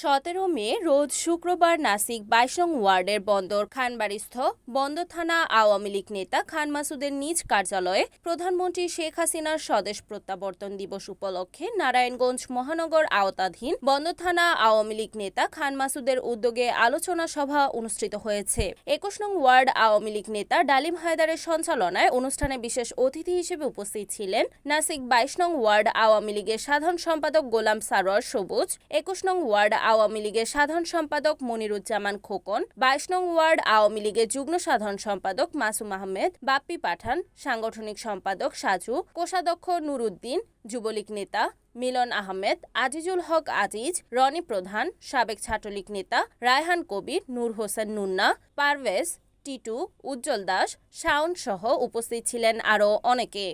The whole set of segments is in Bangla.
সতেরো মে রোজ শুক্রবার নাসিক বাইশ ওয়ার্ডের বন্দর খানবাড়িস্থ বন্দর থানা আওয়ামী লীগ নেতা খান মাসুদের নিজ কার্যালয়ে প্রধানমন্ত্রী শেখ হাসিনার স্বদেশ প্রত্যাবর্তন দিবস উপলক্ষে নারায়ণগঞ্জ মহানগর আওতাধীন বন্দর থানা আওয়ামী লীগ নেতা খান মাসুদের উদ্যোগে আলোচনা সভা অনুষ্ঠিত হয়েছে। একুশ নং ওয়ার্ড আওয়ামী লীগ নেতা ডালিম হায়দারের সঞ্চালনায় অনুষ্ঠানে বিশেষ অতিথি হিসেবে উপস্থিত ছিলেন নাসিক বাইশ নং ওয়ার্ড আওয়ামী লীগের সাধারণ সম্পাদক গোলাম সারোয়ার সবুজ, একুশ নং ওয়ার্ড আওয়ামী লীগের সাধারণ সম্পাদক মনিরুজ্জামান খোকন, বাইশ নং ওয়ার্ড আওয়ামী লীগের যুগ্ম সাধারণ সম্পাদক মাসুম আহমেদ, বাপ্পি পাঠান, সাংগঠনিক সম্পাদক সাজু, কোষাধ্যক্ষ নুরুদ্দিন, যুবলীগ নেতা মিলন আহমেদ, আজিজুল হক আজিজ, রনি প্রধান, সাবেক ছাত্রলীগ নেতা রায়হান কবির, নূর হোসেন নুন্না, পারভেজ টিটু, উজ্জ্বল দাস, শাওন সহ উপস্থিত ছিলেন আরও অনেকে।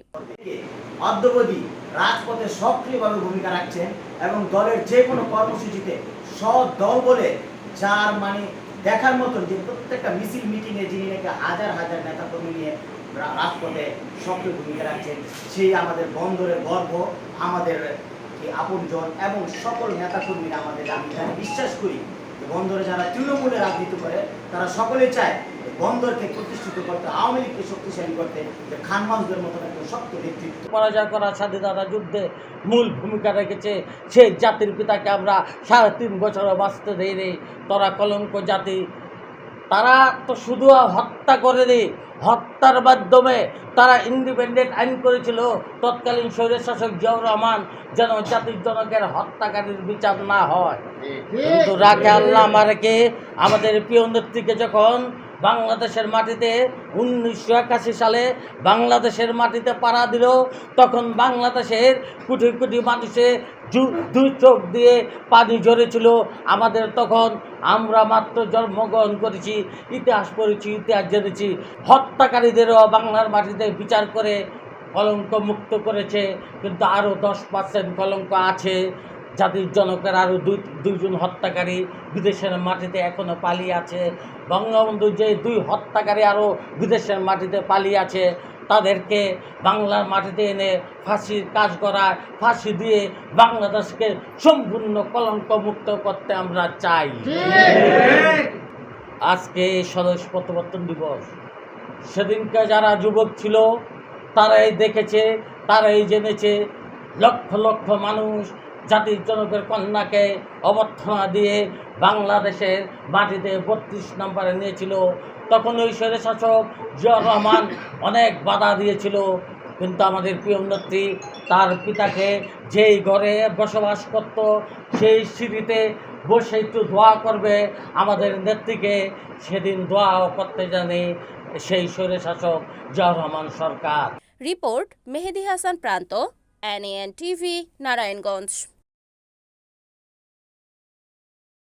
অদ্যবধি রাজপথে সক্রিয়ভাবে ভূমিকা রাখছেন এবং দলের যে কোনো কর্মসূচিতে দল বলে যার মানে দেখার মতন যে প্রত্যেকটা মিছিল, মিটিংয়ে যিনি নাকি হাজার হাজার নেতা কর্মী নিয়ে রাজপথে সক্রিয় ভূমিকা রাখছেন, সেই আমাদের বন্দরের গর্ব, আমাদের আপনজন এবং সকল নেতা কর্মীরা আমাদের আমি বিশ্বাস করি বন্দরে যারা তৃণমূলে রাজনীতি করে, তারা সকলে চায় বন্দরকে প্রতিষ্ঠিত করতে আওয়ামী লীগকে শক্তিশালী করতে যে খান মানুষদের মতন একটা শক্ত নেতৃত্ব। পরাজয় করার স্বাধীনতা যুদ্ধে মূল ভূমিকা রেখেছে সেই জাতির পিতাকে আমরা সাড়ে তিন বছরও বাঁচতে দেয়নি তোরা কলঙ্ক জাতি। তারা তো শুধু হত্যা করেনি হত্যার মাধ্যমে তারা ইন্ডিপেন্ডেন্ট আইন করেছিল। তৎকালীন স্বৈর শাসক জিয়াউর রহমান যেন জাতির জনকের হত্যাকারীর বিচার না হয়। কিন্তু রাখে আল্লাহ আমারকে আমাদের প্রিয় নেত্রীকে যখন বাংলাদেশের মাটিতে উনিশশো একাশি সালে বাংলাদেশের মাটিতে পাড়া দিল, তখন বাংলাদেশের কোটি কোটি মানুষে জু- দুই চোখ দিয়ে পানি ঝরেছিল। আমাদের তখন আমরা মাত্র জন্মগ্রহণ করেছি, ইতিহাস পড়েছি, ইতিহাস জেনেছি। হত্যাকারীদেরও বাংলার মাটিতে বিচার করে কলঙ্ক মুক্ত করেছে, কিন্তু আরও দশ পার্সেন্ট কলঙ্ক আছে। জাতির জনকের আরও দুই দুইজন হত্যাকারী বিদেশের মাটিতে এখনও পালিয়ে আছে। বঙ্গবন্ধু যে দুই হত্যাকারী আরও বিদেশের মাটিতে পালিয়ে আছে, তাদেরকে বাংলার মাটিতে এনে ফাঁসির কাজ করায় ফাঁসি দিয়ে বাংলাদেশকে সম্পূর্ণ কলঙ্ক মুক্ত করতে আমরা চাই। আজকে স্বদেশ প্রত্যাবর্তন দিবস। সেদিনকে যারা যুবক ছিল, তারাই দেখেছে, তারাই জেনেছে, লক্ষ লক্ষ মানুষ জাতির জনকের কন্যাকে অবর্থনা দিয়ে বাংলাদেশের মাটিতে বত্রিশ নম্বরে নিয়েছিল। তখন ওই স্বৈর শাসক জিয়া রহমান অনেক বাধা দিয়েছিল। কিন্তু আমাদের প্রিয় নেত্রী, তার পিতাকে যেই ঘরে বসবাস করত, সেই সিঁড়িতে বসে একটু দোয়া করবে। আমাদের নেত্রীকে সেদিন দোয়াও করতে জানে সেই স্বৈর শাসক জিয়া রহমান সরকার। Report Mehedi Hasan Pranto NN TV Narayanganj.